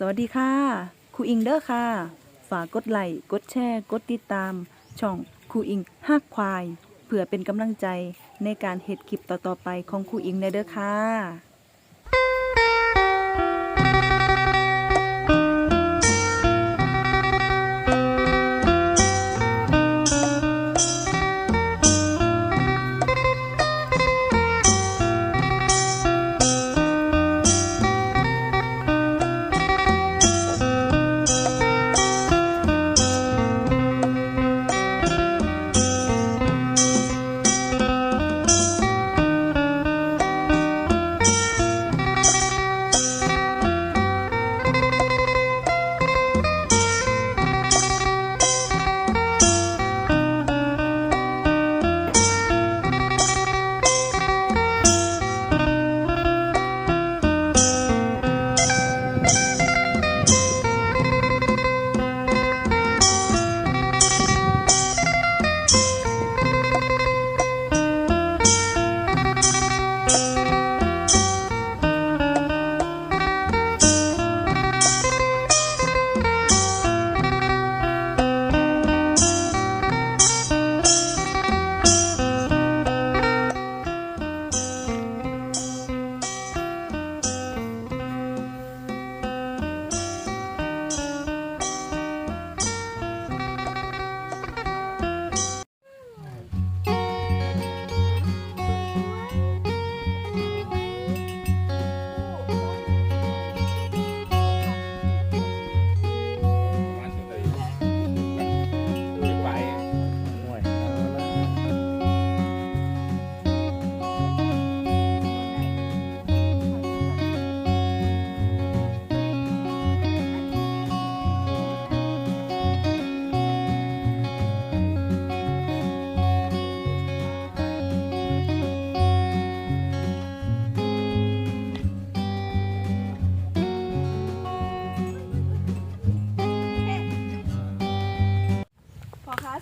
สวัสดีค่ะครูอิงเด้อค่ะ ฝากกดไลค์กดแชร์กดติดตาม ช่องครูอิงฮักควาย เพื่อเป็นกำลังใจในการเฮ็ดคลิปต่อๆไปของครูอิงในเด้อค่ะ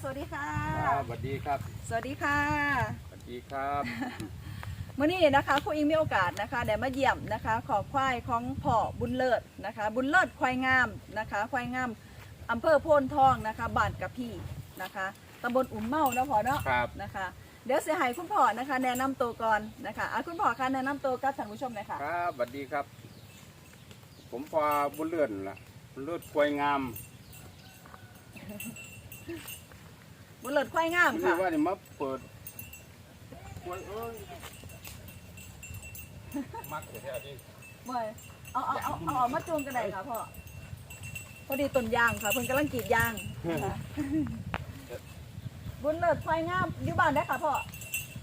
สวัสดีค่ะ ครับสวัสดีครับสวัสดีค่ะสวัสดีครับเมื่อนี้นะคะครูอิงมีโอกาสนะคะได้มาเยี่ยมนะคะขอควายของพ่อบุญเลิศนะคะ บุญเลิศควายงามนะคะควายงามอำเภอโพนทองนะคะบ้านกับพี่นะคะตำบลอุ่มเมาเนาะพ่อเนาะครับนะคะ เดี๋ยวเสียหายคุณพ่อนะคะ แนะนำตัวก่อนนะคะอะคุณพ่อคะแนะนำตัวกับท่านผู้ชมหน่อยค่ะครับสวัสดีครับ ผมพอบุญเลื่อนล่ะบุญเลื่อนควยงาม บุญเลิศควายงามนี่ค่ะ ว่าจะมาเปิดควยเอ้ยมักเสียแท้ดิบ่อยเอาเอาเอาเอาเอามาจูงกันไหนค่ะพ่อ พอดีต้นยางค่ะเพิ่นกำลังกรีดยางนะคะบุญเลิศควายงามอยู่บ้านได้อค่ะพ่อ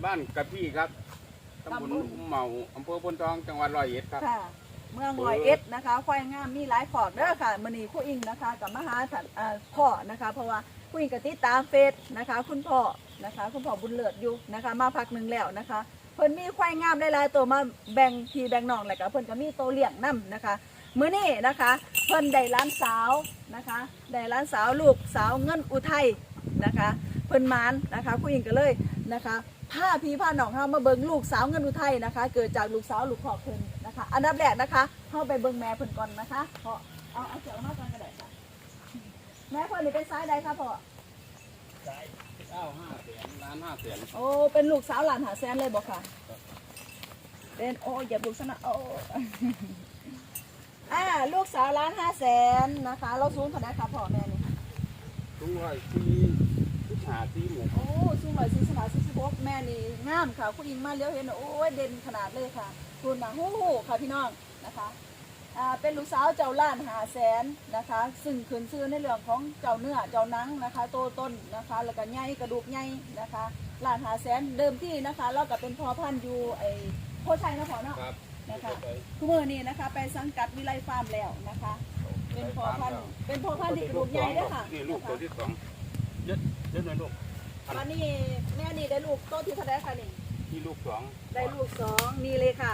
บ้านกะพี่ครับตำบลตำบล อุ้มเมาอำเภอพนทองจังหวัดร้อยเอ็ดครับค่ะ เมืองร้อยเอ็ดนะคะควายงามมีหลายขอบเด้อค่ะมื้อนี้ครูอิงนะคะกับมาหาท่านเอ่อพ่อนะคะ เพราะว่า ครูอิงก็ติตามเฟซนะคะ คุณพ่อนะคะ คุณพ่อบุญเลิศอยู่นะคะ มาพักหนึ่งแล้วนะคะ เพิ่นมีควายงามหลายๆตัวมาแบ่งพี่แบ่งน้องแล้วก็เพิ่นก็มีโตวเลี้ยงนํนะคะมื้อนี้นะคะ เพิ่นได้ร้านสาวนะคะได้ร้านสาวลูกสาวเงินอุทัยนะคะ เพิ่นมานนะคะครูอิงก็เลยนะคะพาพี่พาหนองเฮามาเบิ่งลูกสาวเงินอุทัยนะคะ เกิดจากลูกสาวลูกพ่อเพิ่นนะคะ อันดับแรกนะคะเข้าไปเบิ่งแม่เพิ่นก่อนนะคะพ่อเอาเอาเสียงมาก่อนก็ได้ แม่เพิ่นนี่เป็นสายใดคะพ่อเก้าห้าแสนล้านห้าแสนโอ้เป็นลูกสาวหลานหาแสนเลยบอกค่ะ เป็นโอ้อย่าบุกซะนะโอ้อ่าลูกสาวล้านห้าแสนนะคะ เราสูงเท่าไหร่คะพ่อแม่นี่ทุกร้อยที่ที่หาที่หมู่โอ้สูงร้อยสี่สิบห้าสี่สิบหกแม่นี่งามค่ะคุณอิงมาเลี้ยวเห็นโอ้ยเด่นขนาดเลยค่ะ คุณนะฮู้ฮู้ค่ะพี่น้องนะคะ อ่าเป็นลูกสาวเจ้าล้านหาแสนนะคะ ซึ่งขึ้นชื่อในเรื่องของเจ้าเนื้อเจ้าหนังนะคะ โตต้นนะคะ แล้วก็ใหญ่กระดูกใหญ่นะคะล้านหาแสนเดิมที่นะคะ เราก็เป็นพอพันธุ์อยู่ไอ้โพชัยนะพอเนาะครับนะคะทุกมือนี้นะคะ ไปสังกัดวิไลฟาร์มแล้วนะคะ เป็นพอพันธุ์เป็นพอพันธุ์ที่กระดูกใหญ่ด้วยค่ะนี่ลูกตัวที่สองเยอะเยอะหน่อยลูกอันนี้แม่นี่ได้ลูกโตที่เท่าไหรคะนี่นี่ลูกสองได้ลูกสองนี่เลยค่ะ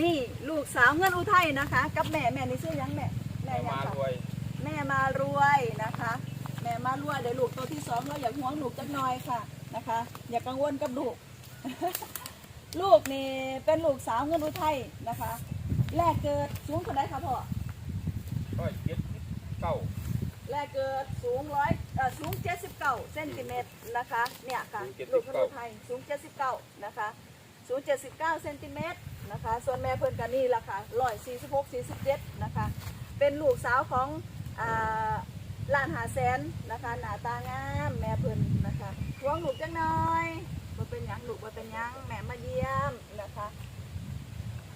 นี่ลูกสาวเงินอุทัยนะคะ กับแม่แม่นี่ชื่อหยังแม่แม่หยังมาค่ะรวยแม่มารวยนะคะ แม่มารวยได้ลูกโตที่สองเราอยากห่วงลูกจักหน่อยค่ะนะคะ อย่ากังวลกับลูก ลูกนี่เป็นลูกสาวเงินอุทัยนะคะ แรกเกิดสูงเท่าไหรคะพ่อปร้อยเจ็ดสิบเก้าแรกเกิดสูงร้อยเอ่อสูง 79เซนติเมตรนะคะ เนี่ยค่ะ ลูกขนุนไทยสูง 79 นะคะ สูง 79เซนติเมตร นะคะ ส่วนแม่เพิ่นกันนี่ล่ะค่ะ146 47นะคะ เป็นลูกสาวของอล้านหาแสนนะคะ หน้าตางามแม่เพิ่นนะคะทวงลูกจังหน่อยบ่เป็นยังลูกบ่เป็นยังแม่มาเยี่ยมนะคะ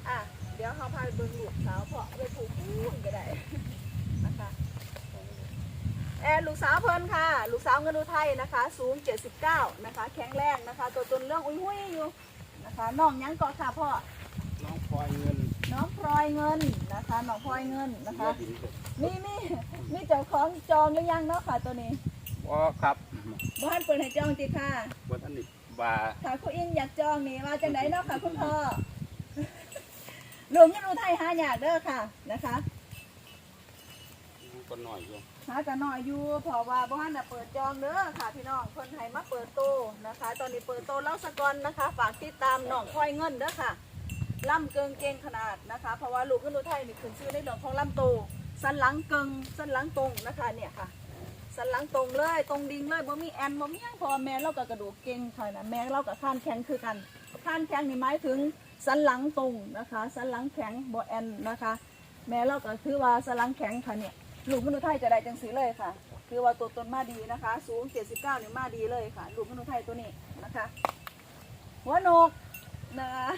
อะเดี๋ยวเขาพาไปเบิ่งลูกสาวเพาะไปผูกคู่ก็ได้นะคะแอนลูกสาวเพิ่นค่ะ ลูกสาวเงินอุทัยนะคะ สูง 79 นะคะ แข็งแรงนะคะ ตัวตนเรื่องอุ้ยหุ้ยอยู่นะคะน้องยังกอนค่ะพ่อ ลอยเงินน้องพลอยเงินนะคะน้องพลอยเงินนะคะเรือดินเกิดมีมีมีเจ้าของจองหรือยังเนาะค่ะตัวนี้อ๋อครับบ้านเปิดให้จองจีค่ะบนท่านนี่บาค่ะคุณอิงอยากจองนี่มาจากไหนเนาะค่ะคุณพ่อลุงยังรู้ไทยหาอยากเด้อค่ะนะคะก็หน่อยอยู่หากันหน่อยอยู่เพราะว่าบ้านน่ะเปิดจองเด้อค่ะพี่น้องเพิ่นให้มาเปิดโตนะคะ ตอนนี้เปิดโตแล้วสกอนนะคะ ฝากติดตามน้องพลอยเงินเด้อค่ะ ล่ำเกิงเกงขนาดนะคะ เพราะว่าลูกขึ้นรูไทยนี่ขึ้นชื่อในเรื่องของล่ำโตสันหลังเกิงสันหลังตรงนะคะเนี่ยค่ะ สันหลังตรงเลยตรงดิ่งเลยบ่มีแอนบ่มีหยังพอแม่เราก็กระดูกเก่งค่ะนะแม่เรากับข้านแข็งคือกันข้านแข็งนี่หมายถึงสันหลังตรงนะคะสันหลังแข็งบ่แอนนะคะ แม่เราก็คือว่าสันหลังแข็งค่ะเนี่ยลูกมนุษย์ไทยจะได้จังสีเลยค่ะ คือว่าตัวตนมาดีนะคะ สูง 79นี่มาดีเลยค่ะ ลูกมนุษย์ไทยตัวนี้นะคะหัวโหนกนะคะ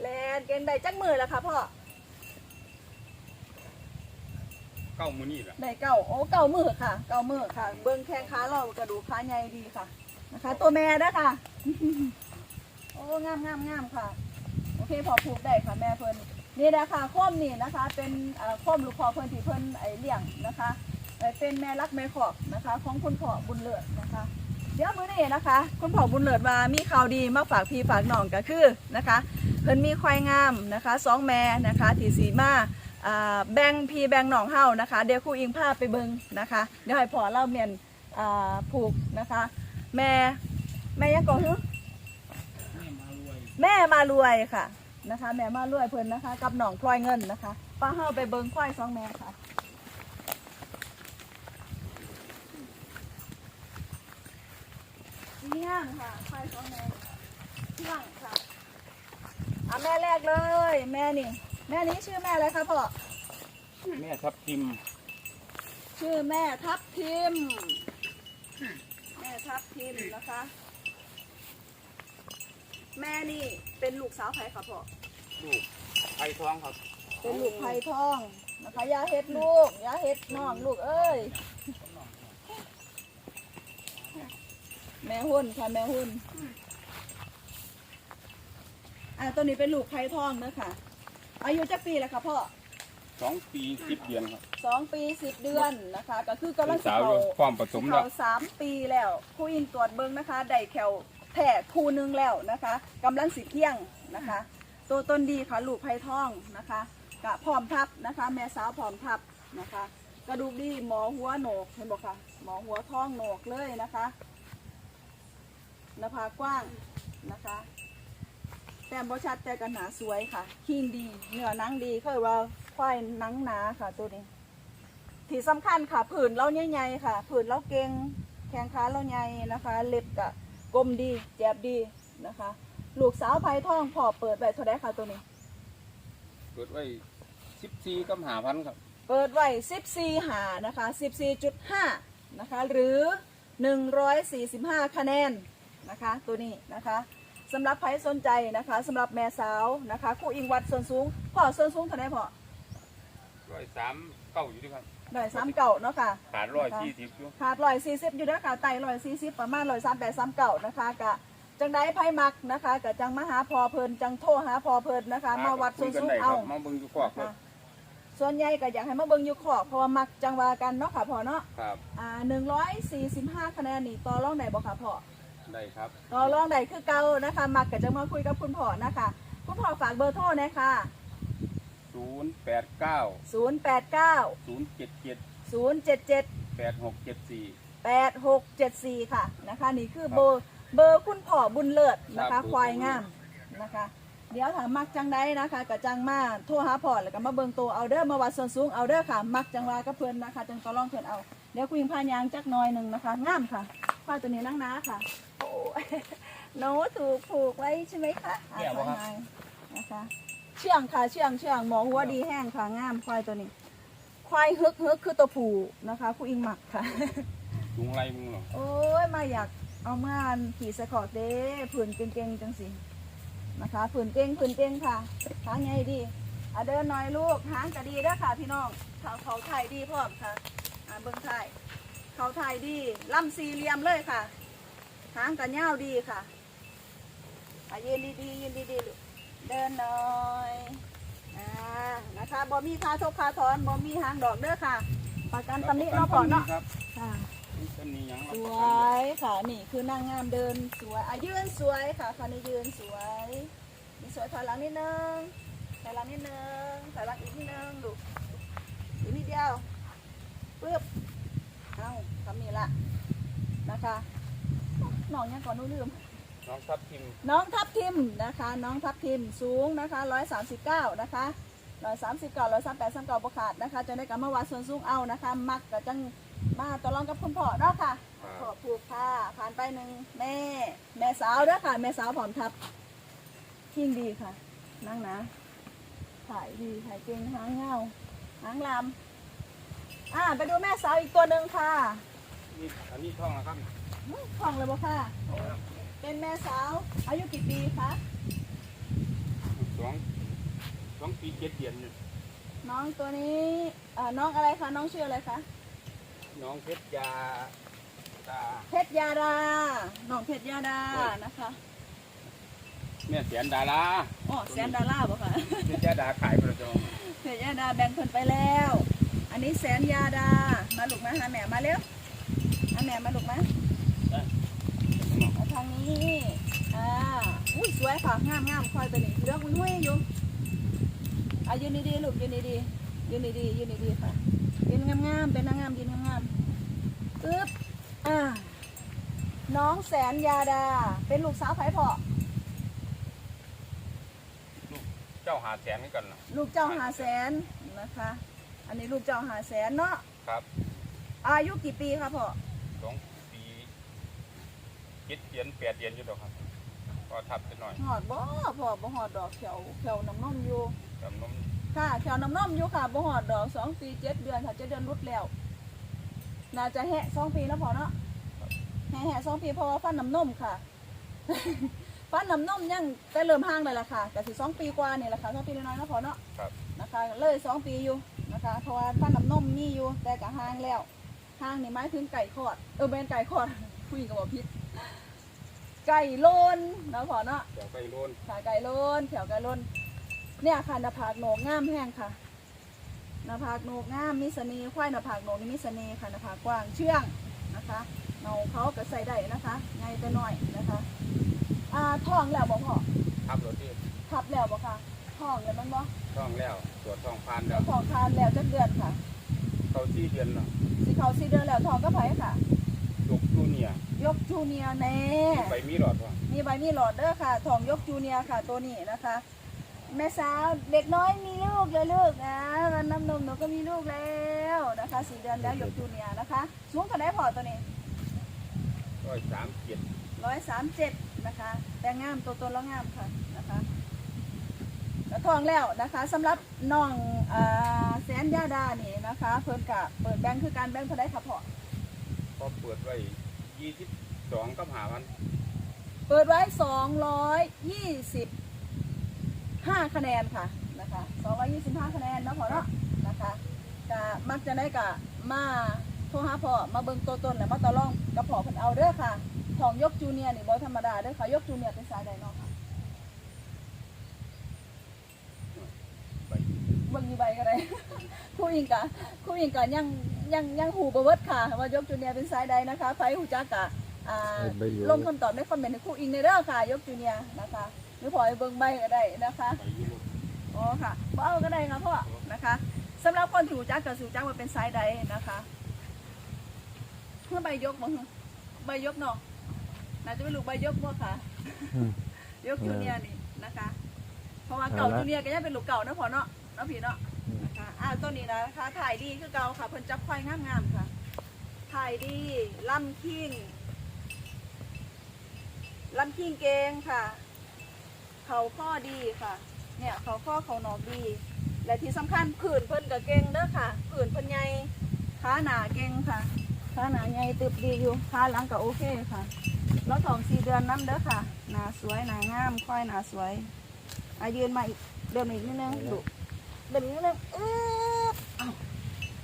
แลนเก่งได้จักมือแล้วค่ะพ่อเก้ามือนี่แหละได้เก้าโอ้เก้ามือค่ะ เก้ามือค่ะ เบิ้งแข้งขาเรากระดูกขาใหญ่ดีค่ะนะคะ ตัวแม่นะค่ะ โอ้งามงามงามค่ะ โอเคพอผูกได้ค่ะแม่เพิ่นนี่นะคะข้อมนี่นะคะ เป็นเอ่อข้อมลูกคอเพิ่นที่เพิ่นไอเลี้ยงนะคะเอ่อเป็นแม่รักแม่ขอบนะคะ ของคุณพ่อบุญเลิศนะคะ เดี๋ยวมื้อนี้นะคะ คุณพ่อบุญเลิศว่ามีข่าวดีมาฝากพี่ฝากน้องก็คือนะคะเพิ่นมีควายงามนะคะสองแม่นะคะที่สีมาอ่าแบ่งพี่แบ่งน้องเฮานะคะ เดี๋ยวครูอิงพาไปเบิงนะคะ เดี๋ยวให้พ่อเล่าเมียนผูกนะคะ แม่แม่ยังก่อนฮึแม่มารวยค่ะนะคะ แม่มารวยเพิ่นนะคะ กับน้องพลอยเงินนะคะป้าเฮาไปเบิงควายสองแม่ค่ะ นี่งามค่ะควายสองแม่เที่ยงค่ะอะแม่แรกเลย แม่นี่ แม่นี้ชื่อแม่อะไรคะพ่อ แม่ทับทิม ชื่อแม่ทับทิม แม่ทับทิมนะคะ แม่นี่เป็นลูกสาวใครคะพ่อ ลูกไผ่ทองครับ เป็นลูกไผ่ทองนะคะอยาเฮ็ดลูกอยาเฮ็ดน้องลูกเอ้ย แม่หุ่นค่ะแม่หุ่นอะตัวนี้เป็นลูกไผ่ทองเนอะค่ะ อายุจะปีแล้วค่ะพ่อสองปีสิบเดือนครับสองปีสิบเดือนนะคะ ก็คือกำลังเป็นสาวอเขายู่ความผสมแล้วเขาสามปีแล้วครูอินตรวจเบิ้งนะคะได้แขวแผ่คู่หนึงแล้วนะคะกำลังสิเที่ยงนะคะ ตัวต้นดีค่ะลูกไผ่ทองนะคะกะพร้อมทับนะคะ แม่สาวพร้อมทับนะคะ กระดูกดีหมอหัวโหนกเห็นบอกค่ะ หมอหัวท้องโหนกเลยนะคะ หน้าผากกว้างนะคะ แต้มบชัดแต่กันหนาสวยค่ะขีนดี เนื้อหนังดีเขาเรียกว่าควายหนังหนาค่ะตัวนี้ ที่สำคัญค่ะผืนเราใหญ่ๆค่ะ ผืนเราเก่งแข้งขาเราใหญ่นะคะ เล็บกะกลมดีแจบดีนะคะ ลูกสาวไผ่ทองพอเปิดไว้เท่าไดค่ะตัวนี้เกิดไว้สิบสี่กับหาพันครับ เปิดไว้14หานะคะ14.5นะคะหรือ 145 คะแนน นะคะ ตัวนี้นะคะสำหรับใครสนใจนะคะสำหรับแม่สาวนะคะครู่อิงวัดส่วนสูงพ่อส่วนสูงเท่าไหร่พ่อร้อยสามเก้าอยู่ด้วยครับได้สามเก่าเนาะค่ะขาดร้อยสี่สิบอยู่ขาดร้อยสี่สิบอยู่เด้อค่ะไตร้อยสี่สิบประมาณร้อยสามแปดสามเก่านะคะกะจังได้ไพ่มักนะคะกะจังมาหาพอเพลินจังโทรหาพอเพลินนะคะ มาวัดส่วนสูงคุยกันได้คเอารับมาเบิ่งอยู่ขวากครัค่ะบส่วนใหญ่ก็อยากให้มาเบิ่งอยู่ขอกเพราะว่ามักจังว่ากันเนาะค่ะพ่อเนาะครับอ่าหนึ่งร้อยสี่สิบห้าคะแนนนี่ต่อรองไหนบ่ค่ะพ่อ ได้ครับต่อรองไหนคือเก่านะคะมักก็จะมาคุยกับคุณพ่อนะคะ คุณพ่อฝากเบอร์โทรนะคะศูนย์แปดเก้าศูนย์แปดเก้าศูนย์เจ็ดเจ็ดศูนย์เจ็ดเจ็ดแปดหกเจ็ดสี่แปดหกเจ็ดสี่ค่ะนะคะนี่คือเบอร์เบอร์คุณพ่อบุญเลิศนะครัคะบ ควายงามนะคะ เดี๋ยวถ้ามักจังใดนะคะกะจังมาโทรหาพ่อแล้วก็มาเบิ่งตัวเอาเด้อมาวัดส่วนสูงเอาเด้อค่ะ มักจังว่าก็เพิ่นนะคะ จังต่อรองเพิ่นเอา เดี๋ยวคุยพานยางจักหน่อยหนึงนะคะงามค่ะผ้าตัวนี้นั่งนาค่ะโอ้ย หนูถูกผูกไว้ใช่ไหมคะอะเนี่ยบ่ครับไว้นะคะ เชื่องค่ะ เชื่องเชื่องหมอหัวดีแห้งค่ะงามควายตัวนี้ ควายฮึกฮึกคือตัวผู้นะคะ ผู้อิงหมักค่ะ ลุงไรมึงเหรอโอ้ยมาอยากเอามาขี่สะขอดเด้ผืนเก่งๆจังสินะคะผืนเก่งผืนเก่งค่ะหางไงดีอะเดินหน่อยลูกหางก็ดีเด้อค่ะ พี่น้องเขาเขาถ่ายดีพร้อมค่ะอะเบิ้งถ่ายเขาถ่ายดีลำสี่เหลี่ยมเลยค่ะ หางก็ยาวดีค่ะอะยืนดีๆยืนดีๆลูกเดินหน่อยอ่านะคะบ่มีค่าทกค่าถอนบ่มีหางดอกเด้อค่ะประกันตำหนิเนาะพ่อเนาะครับค่ะต้นนี้ยังสวยค่ะนี่คือนางงามเดินสวยอะยืนสวยค่ะค่ะนี่ยืนสวยนี่สวยถอยหลังนิดนึงถอยหลังนิดนึงถอยหลังอีกนิดนึงดูอีกนิดเดียวปึ๊บเอาทำนี่ละนะคะ น้องยังก่อนหนู้ลืม น้องทับทิมน้องทับทิมนะคะ น้องทับทิมสูงนะคะ139นะคะ139 138 39บขาดนะคะจะได้กลับมาวัดส่วนสูงเอานะคะ มักกับจังมาตกลองกับคุณพ่อเนาะค่ะขอบผูกค่ะผ่านไปหนึ่งแม่ แม่สาวเด้อค่ะ แม่สาวผอมทับทิ้งดีค่ะ นั่งนะถ่ายดีถ่ายเก่งหางเงาหางลำอ่าไปดูแม่สาวอีกตัวหนึ่งค่ะ นี่อันนี้ท่องนะครับอื้อ คล่องเลยบ่ค่ะ เป็นแม่สาว อายุกี่ปีคะ สองสองปีเจ็ดเดือนเนี่ยน้องตัวนี้อ่าน้องอะไรคะ น้องชื่ออะไรคะ น้องเพชรยาตาเพชรยาดา น้องเพชรยาดา นะคะ แม่เสียนดาราอ๋อแซนดาร่าบ่ค่ะ เพชรยาดาขายประจงเพชรยาดาแบ่งเพิ่นไปแล้ว อันนี้แสนยาดา มาลูกมาหาแม่มาเร็วหาแม่มาลูกมามา ทางนี้อ่าอุ้ยสวยค่ะงามงามควายตัวนี้เลือกหุ้ยๆอยู่อะยืนดีๆลูกยืนดีๆยืนดีๆยืนดีๆค่ะยืนงามๆเป็นนางงามยืนงามๆปึ๊บอ่าน้องแสนยาดา เป็นลูกสาวไผ่เพาะเจ้าหาแสนเหมือนกันนะลูกเจ้าหาแสนนะคะ อันนี้ลูกเจ้าหาแสนเนาะครับ อายุกี่ปีคะพ่อสองปี เจ็ดเดือนแปดเดือนอยู่ดอกครับก็ทับไปหน่อยหอดบ่พ่อบ่หอดดอกเขียวเขียวน้ำนมอยู่จำนมค่ะเขียวน้ำนมอยู่ค่ะบ่หอดดอกสองปีเจ็ดเดือนค่ะเจ็ดเดือนรุดแล้วน่าจะแหะสองปีแล้วพอเนาะแหะแหะสองปีเพราะว่าฟันน้ำนมค่ะฟันน้ำนมยังแต่เริ่มห่างเลยล่ะค่ะแต่สิสองปีกว่านี่แหละค่ะสองปีน้อยๆนะพอเนาะครับนะคะเลยสองปีอยู่นะคะเพราะว่าฟันน้ำนมมีอยู่แต่ก็ห่างแล้วห่างนี่หมายถึงไก่คลอดเออเป็นไก่คลอดคุยกับว่าพิษ ไก่โลนเนาะพอเนาะเดี๋ยวไปโลนขาไก่โลนแถวไก่โลนเนี่ยค่ะหน้าผากโหนกงามแห้งค่ะหน้าผากโหนกงามมีเสน่ห์ควายหน้าผากโหนกนี่มีเสน่ห์ค่ะหน้าผากกว้างเชื่องนะคะเงาเขาก็ใส่ได้นะคะไงแต่น้อยนะคะอ่าท้องแล้วบ่พ่อทับรถที่ทับแล้วบ่ค่ะท้องแล้วมันบ่ท่องแล้วตรวจท่องพานแล้วท้องทานแล้วจักเดือนค่ะ เขาที่เดือนแล้วสิเขาสี่เดือนแล้วท้องก็ไผค่ะ ลูกจูเนียร์ยกจูเนียร์แน่ไปมีหลอดว่ะมีใบมีหลอดเด้อค่ะทองยกจูเนียร์ค่ะตัวนี้นะคะ แม่สาวเด็กน้อยมีลูกเลยลูกนะวันน้ำนมหนูก็มีลูกแล้วนะคะสี่เดือนแล้วยกจูเนียร์นะคะสูงเท่าไหร่พอตัวนี้ร้อยสามเจ็ดร้อยสามเจ็ดนะคะ แต่งามตัวตนแล้วงามค่ะนะคะแล้วทองแล้วนะคะสำหรับน้องอ่าแสนยาดานี่นะคะ เพิ่นกะเปิดแบงค์คือการแบงค์เท่าไหร่ค่ะพ่อ ก็เปิดไว้ยี่สิบสองกับหาพันเปิดไว้สองร้อยยี่สิบห้าคะแนนค่ะนะคะสองร้อยยี่สิบห้าคะแนนเนาะพอเนาะนะคะกะมักจะได้กะมาโทรหาพ่อมาเบิ่งตัวตนแล้วมาต่อรองกับพ่อเพิ่นเอาเด้อค่ะทองยกจูเนียร์นี่บ่ธรรมดาเด้อค่ะยกจูเนียร์เป็นสายใดเนาะค่ะไปเบิ่งอยู่ใบก็ได้ครู่อิงกะครู่อิงกะยัง ยังยังหูบ่เบิดค่ะ ว่ายกจูเนียร์เป็นสายใดนะคะใครหูจักกะอ่าลงคำตอบในคอมเมนต์ให้ครู่อิงในเด้อค่ะ ยกจูเนียร์นะคะหรือพอให้เบิ่งใบก็ได้นะคะไปอยุโรปอ๋อค่ะบ่เอาก็ได้ค่ะพ่อนะคะสำหรับคนถูกจักกับสูจักว่าเป็นสายใดนะคะเพื่อใบยกมั้งใบยกเนาะน่าจะเป็นลูกใบยกบ่ค่ะ อืม ยกจูเนียร์นี่นะคะ เพราะว่าเก่าจูเนียร์ก็ยังเป็นลูกเก่านะพอเนาะเนาะพี่เนาะอืม นะคะอ่าตัวนี้นะคะถ่ายดีคือเก่าค่ะเพิ่นจับควายงามๆค่ะถ่ายดีล่ำคิงล่ำคิงเกงค่ะ เขาข้อดีค่ะ เนี่ยเขาข้อเขาหนอกดี และที่สำคัญผื่นเพิ่นกับเกงเด้อค่ะผื่นเพิ่นใหญ่ขาหนาเกงค่ะขาหนาใหญ่ตึบดีอยู่ขาหลังก็โอเคค่ะแล้วสองสี่เดือนน้ำเด้อค่ะ หนาสวยหนางามค่อยหนาสวยอายืนมาอีกเดินมอีกนิดนึงดุ เดินอีกนิดนึงอึ๊บเอา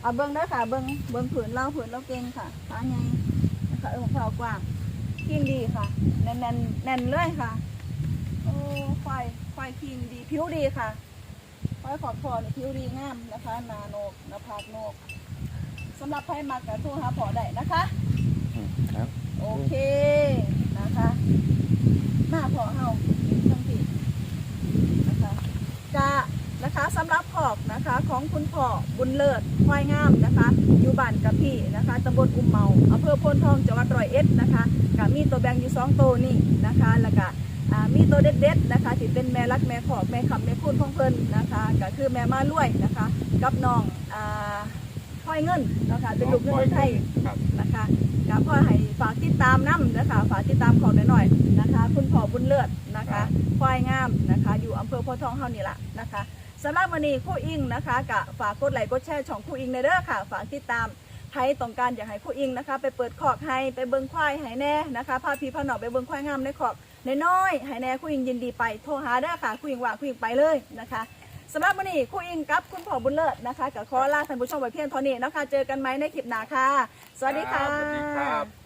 เอาเบิ้งเด้อค่ะ เบิ้งเบิ้งผืนเราผืนเราเก่งค่ะขาใหญ่นะคะเออของเรากว้างขิงดีค่ะ แน่นแน่นแน่นเลยค่ะโอ้ควายควายขิงดีผิวดีค่ะควายขอบคอนี่ผิวดีงามนะคะหนาโหนกหนาผากโหนกสำหรับไพ่มากกับโทรหาพอได้นะคะอืมครับโอเคนะคะหน้าพอเฮาทั้งปีนะคะกะ นะคะสำหรับขอกนะคะของคุณพ่อบุญเลิศควายงามนะคะอยู่บ้านกับพี่นะคะตำบลอุ้มเมาอำเภอโพนทองจังหวัดร้อยเอ็ดนะคะกับมีตัวแบงอยู่สองตัวนี่นะคะแล้วก็อ่ามีตัวเด็ดๆนะคะที่เป็นแม่รักแม่ขอกแม่คำแม่พูดของเพิ่นนะคะก็คือแม่มาลุยนะคะกับน้องอ่าห้อยเงินนะคะเป็นลูกเงินไทยครับนะคะก็พ่อให้ฝากติดตามน้ำนะคะฝากติดตามของหน่อยๆนะคะ คุณพ่อบุญเลิศนะคะควายงามนะคะ อยู่อำเภอโพธิ์ทองเฮานี่ละนะคะ สำหรับวันนี้คู่อิงนะคะกะฝากกดไลค์กดแชร์ช่องคู่อิงในเด้อค่ะ ฝากติดตามใครต้องการอยากให้คู่อิงนะคะ ไปเปิดคอกให้ไปเบิ้งควายให้แน่นะคะพาพี่พาหนอไปเบิ้งควายงามในคอกน้อยๆให้แน่คู่อิงยินดีไปโทรหาเด้อค่ะคู่อิงว่าคู่อิงไปเลยนะคะสำหรับวันนี้คู่อิงกับคุณพ่อบุญเลิศนะคะกับขอลาท่านผู้ชมไว้เพียงเท่านี้นะคะ เจอกันไหมในคลิปหน้าค่ะ สวัสดีค่ะ